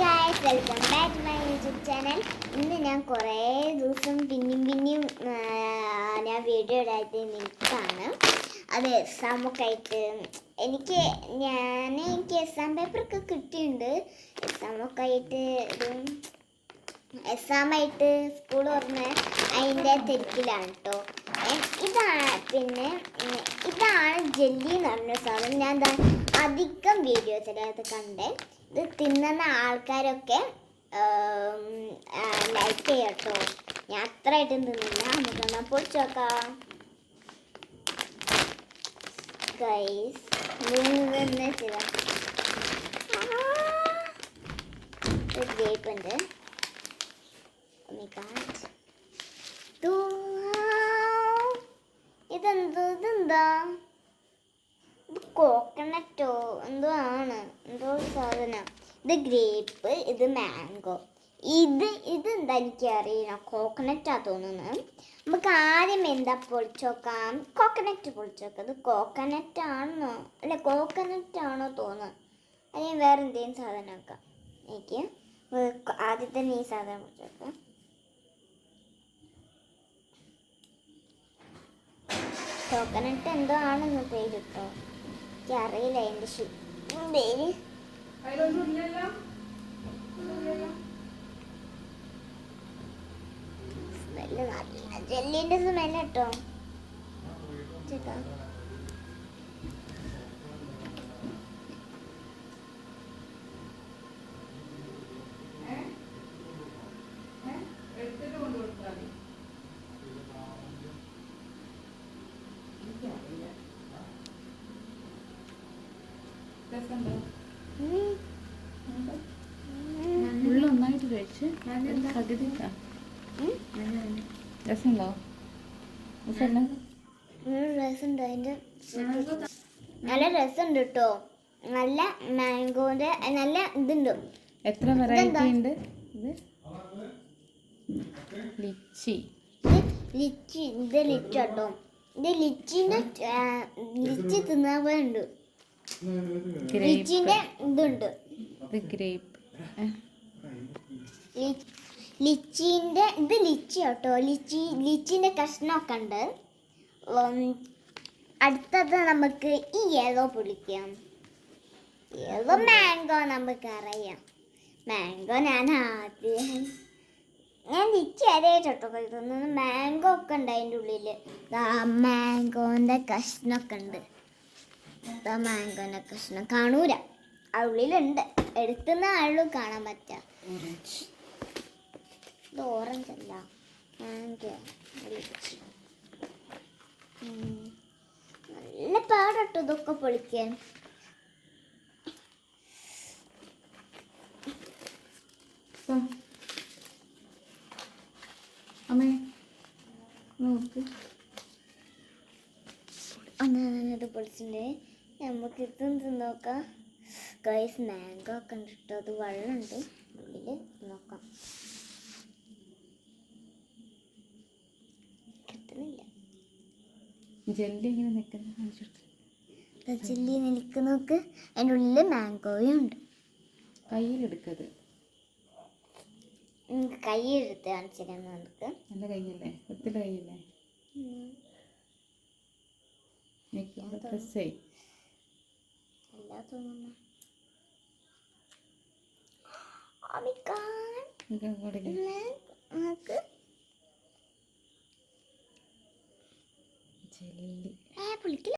Guys welcome back to my YouTube channel ഇന്ന് ഞാൻ കുറേ ദിവസം പിന്നെയും പിന്നെയും ഞാൻ വീഡിയോ ഇടായിട്ട് നിൽക്കുകയാണ്. അത് എക്സാമൊക്കെ ആയിട്ട് എനിക്ക് ഞാൻ എനിക്ക് എക്സാം പേപ്പറൊക്കെ കിട്ടിയിട്ടുണ്ട്. എക്സാമൊക്കെ ആയിട്ട് എക്സാമായിട്ട് സ്കൂൾ തുറന്ന് അതിന്റെ തിരക്കിലാണ് കേട്ടോ ഇതാണ് പിന്നെ ഇതാണ് ജെല്ലി എന്ന് പറഞ്ഞ സാധനം. ഞാൻ അധികം അധികം വീഡിയോസിലത് കണ്ടേ. ഇത് തിന്നുന്ന ആൾക്കാരൊക്കെ ലൈക്ക് ചെയ്യട്ടോ. ഞാൻ അത്രയായിട്ടും തിന്നില്ല. നമുക്കൊന്ന് പൊളിച്ചു നോക്കാം. ഗൈസ് മൂന്ന് ചെയ്ത? ഒരു ഗ്രേപ്പ് ഉണ്ട് Oh my god. Wow. ഇതെന്തോ ഇതെന്താ ഇത് കോക്കനട്ടോ എന്തോ ആണ്. എന്തോ സാധനം. ഇത് ഗ്രേപ്പ് ഇത് മാംഗോ. ഇത് ഇതെന്താ എനിക്ക് അറിയില്ല. കോക്കനറ്റാ തോന്നുന്നത് നമുക്ക് ആദ്യം എന്താ പൊളിച്ചോക്കാം കോക്കനറ്റ് പൊളിച്ചോക്കാം ഇത് കോക്കനറ്റ് ആണോ? അല്ല കോക്കനറ്റ് ആണോ തോന്നുന്നത് അല്ലെങ്കിൽ വേറെ എന്തെങ്കിലും സാധനം ആക്കാം. എനിക്ക് ആദ്യം തന്നെ ഈ സാധനം പൊളിച്ചോക്കാം കോക്കനട്ട് എന്തോ ആണെന്ന് പേര് കേട്ടോ എനിക്ക് അറിയില്ല അതിന്റെ ശി പേര് സ്മെല്ല് ജെല്ലിന്റെ സ്മെല്ല് കേട്ടോ. ചേട്ടാ. ഉള്ളു നന്നായിട്ട് കഴിച്ച് പകുതി ഇട്ടാ. ഉം. രസമുണ്ടോ? രസമല്ല ഒരു രസമുണ്ട്. അതിന്റെ നല്ല രസമുണ്ട് കേട്ടോ. നല്ല മാംഗോന്റെ നല്ല ഇതുണ്ട്. എത്ര വെറൈറ്റി ഉണ്ട്? ഇത് ലിച്ചി. ലിച്ചി ഇത് ലിച്ചി കേട്ടോ. ഇത് ലിച്ചിന്റെ ലിച്ചി തിന്നാൻ പോലെ ഉണ്ട് ഇതുണ്ട്. ഗ്രേപ്പ്. ലിച്ചിന്റെ ഇത് ലിച്ചി കേട്ടോ. ലിച്ചി ലിച്ചിന്റെ കഷ്ണമൊക്കെ ഉണ്ട്. അടുത്തത് നമുക്ക് ഈ യെല്ലോ പൊളിക്കാം. യെല്ലോ മാംഗോ നമുക്ക് അറിയാം മാംഗോ ഞാൻ ആദ്യം ഞാൻ ലിച്ചി ചേട്ടോ കഴിക്കുന്നത്. മാംഗോ ഒക്കെ ഉണ്ട് അതിന്റെ ഉള്ളിൽ മാംഗോന്റെ കഷ്ണമൊക്കെ ഉണ്ട്. ഇതാ മാംഗോന്റെ കഷ്ണം കാണൂല. ആ ഉള്ളിലുണ്ട് എടുത്തുന്ന ആളും കാണാൻ പറ്റാ. ഇത് ഓറഞ്ച് അല്ല. നല്ല പാടട്ടോ ഇതൊക്കെ പൊളിക്കാൻ. അമ്മേ നോക്ക്. ഒന്നത് പൊളിച്ചിട്ടുണ്ട്. നമുക്ക് ഇതും നോക്കാം ഗൈസ് മാംഗോ ഒക്കെ ഉണ്ട് കേട്ടോ അത് വെള്ളമുണ്ട്. ഉള്ളിൽ നോക്കാം. കിട്ടുന്നില്ല. ജെല്ലി ഇങ്ങനെ നിൽക്കുന്ന? കാണിച്ചു ജെല്ലി നിൽക്ക് നോക്ക്. അതിന്റെ ഉള്ളിൽ മാംഗോയും ഉണ്ട്. കയ്യിലെടുക്കത് നമുക്ക്. കൈ എടുത്ത് കാണിച്ചിരുന്നു നമുക്ക് നല്ല കയ്യല്ലേ ഒത്തിരി കയ്യല്ലേ നിൽക്കുമ്പോൾ പ്രസ്സേ എല്ലാ തോന്നുന്നു അമിക്കാൻ ഇങ്ങോട്ടേക്ക് നമുക്ക്